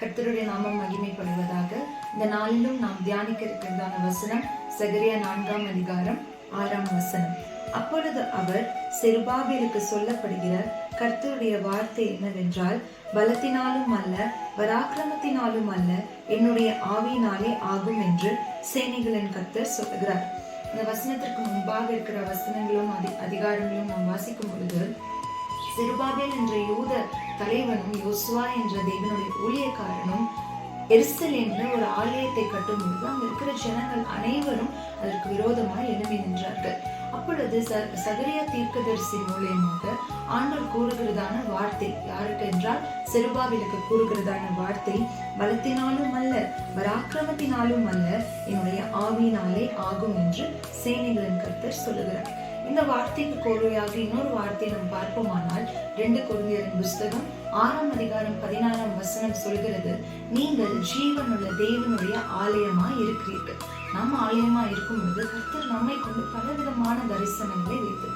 கர்த்தருடைய நாமம் மகிமைப்படுவதாக இந்த நாளிலும் நாம் தியானிக்க இருக்கிறதான வசனம் சகரியா நான்காம் அதிகாரம் ஆறாம் வசனம். அப்பொழுது அவர் செருபாபிலுக்கு சொல்லப்படுகிற கர்த்தருடைய வார்த்தை என்னவென்றால் பலத்தினாலும் அல்ல பராக்கிரமத்தினாலும் அல்ல என்னுடைய ஆவியினாலே ஆகும் என்று சேனைகளின் கர்த்தர் சொல்லுகிறார். இந்த வசனத்திற்கு முன்பாக இருக்கிற வசனங்களும் அதி அதிகாரங்களும் நாம் வாசிக்கும் பொழுது சிறுபாபேல் என்ற யூத தலைவனும் யோசுவா என்ற தேவனுடைய ஊழியக்காரனும் எரிசலேம்ல ஒரு ஆலயத்தை கட்டும் பொழுது அங்க இருக்கிற ஜனங்கள் அனைவரும் அதற்கு விரோதமாய் எழுப்பி நின்றார்கள். அப்பொழுது சகரியா தீர்க்கதரிசி மூலியமாக ஆண்டவர் கூறுகிறதான வார்த்தை யாருக்கு என்றால் செருபாவிலுக்கு கூறுகிறதான வார்த்தை பலத்தினாலும் அல்ல பராக்கிரமத்தினாலும் அல்ல என்னுடைய ஆவியினாலே ஆகும் என்று சேனைகளின் கருத்தர் சொல்லுகிறார். இந்த வார்த்தைக்கு கோர்வையாக இன்னொரு வார்த்தையை நாம் பார்ப்போமானால் ரெண்டு குருந்தியரின் புஸ்தகம் ஆறாம் அதிகாரம் பதினாறாம் வசனம் சொல்கிறது நீங்கள் ஜீவனுள்ள தேவனுடைய ஆலயமா இருக்கிறீர்கள். நம்ம ஆலயமா இருக்கும் பொழுது கர்த்தர் நம்மை கொண்டு பலவிதமான தரிசனங்களை வைத்து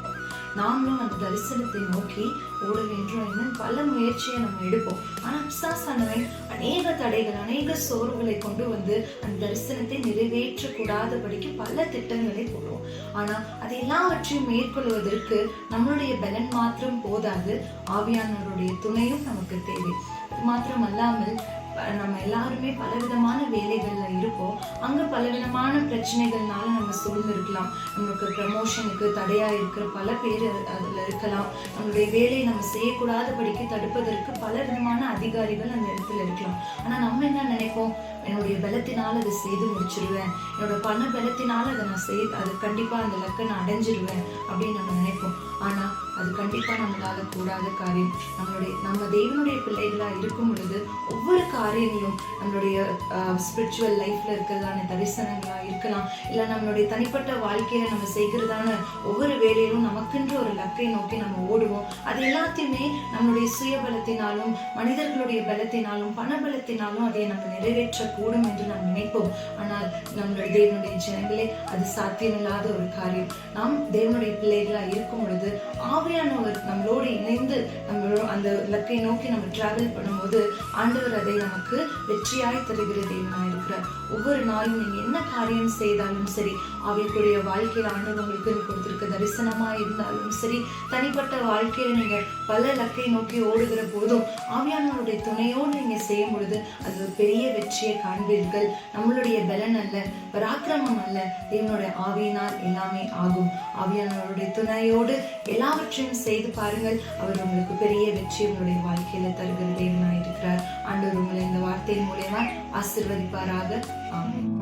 நாமளும் அந்த தரிசனத்தை நோக்கி ஓட வேண்டும் இன்னும் பல முயற்சியை நம்ம எடுப்போம். ஆனா பிசாசானவன் அநேக தடைகள் அநேக சோர்வுகளை கொண்டு வந்து அந்த தரிசனத்தை நிறைவேற்றக்கூடாதபடிக்கு பல திட்டங்களை போடுவோம். ஆனா அது எல்லாவற்றையும் மேற்கொள்வதற்கு நம்மளுடைய பலன் மாத்திரம் போதாது. ஆவியானவருடைய துணையும் நமக்கு தேவை. அது மாத்திரம் அல்லாமல் நம்ம எல்லாருமே பலவிதமான வேலைகள்ல இருப்போம் அங்கே பலவிதமான பிரச்சனைகள்னால நம்ம சூழ்ந்திருக்கலாம் நம்மளுக்கு ப்ரமோஷனுக்கு தடையாக இருக்கிற பல பேர் அதில் இருக்கலாம். நம்மளுடைய வேலையை நம்ம செய்யக்கூடாதபடிக்கு தடுப்பதற்கு பல விதமான அதிகாரிகள் அந்த இடத்துல இருக்கலாம். ஆனால் நம்ம என்ன நினைப்போம்? என்னுடைய பலத்தினால் அதை செய்து முடிச்சிருவேன். என்னோட பண பலத்தினால் அதை நான் செய் அது கண்டிப்பாக அந்த லக்கை நான் அடைஞ்சிருவேன் அப்படின்னு நம்ம நினைப்போம். ஆனால் அது கண்டிப்பாக நம்மளால் கூடாத காரியம். நம்மளுடைய நம்ம தெய்வனுடைய பிள்ளைகளாக இருக்கும் பொழுது ஒவ்வொரு காரியங்களும் நம்மளுடைய ஸ்பிரிச்சுவல் லைஃப்ல இருக்கிறதான தரிசனங்களா இருக்கலாம். இல்ல நம்மளுடைய தனிப்பட்ட வாழ்க்கையில நம்ம செய்கிறதான ஒவ்வொரு வேலையிலும் நமக்கு ஒரு லக்கை நோக்கி நம்ம ஓடுவோம். அது எல்லாத்தையுமே நம்மளுடைய சுய பலத்தினாலும் மனிதர்களுடைய பலத்தினாலும் பண பலத்தினாலும் அதை நம்ம நிறைவேற்ற கூடும் என்று நாம் நினைப்போம். ஆனால் நம்மளுடைய தேவனுடைய ஜனங்களே அது சாத்தியமில்லாத ஒரு காரியம். நாம் தேவனுடைய பிள்ளைகளா இருக்கும் பொழுது ஆவியானவர் நம்மளோடு இணைந்து நம்மளோட அந்த இலக்கை நோக்கி நம்ம டிராவல் பண்ணும்போது ஆண்டவர் அதை நமக்கு வெற்றியாய் தருகிற தேவனாய் இருக்கிறார். ஒவ்வொரு நாளும் நீங்க என்ன காரியம் செய்தாலும் சரி அவைக்குரிய வாழ்க்கையில் ஆண்டவங்களுக்கு கொடுத்திருக்க தரிசனமா இருந்தாலும் சரி தனிப்பட்ட வாழ்க்கையில நீங்க பல இலக்கை நோக்கி ஓடுகிற போதும் ஆவியானவருடைய துணையோடு நீங்க செய்யும் பொழுது அது ஒரு பெரிய வெற்றியை காண்பீர்கள். நம்மளுடைய பலன் அல்ல பராக்கிரமம் அல்ல தேவனுடைய ஆவியினால் எல்லாமே ஆகும். ஆவியானவருடைய துணையோடு எல்லாவற்றையும் செய்து பாருங்கள். அவர் உங்களுக்கு பெரிய வெற்றி உங்களுடைய வாழ்க்கையில தருகிற தேவனாய் இருக்கிறார் ஆண்டவர் உங்களை இந்த வார்த்தையின் மூலயமா ஆசிர்வதிப்பாராக. ஆமாம்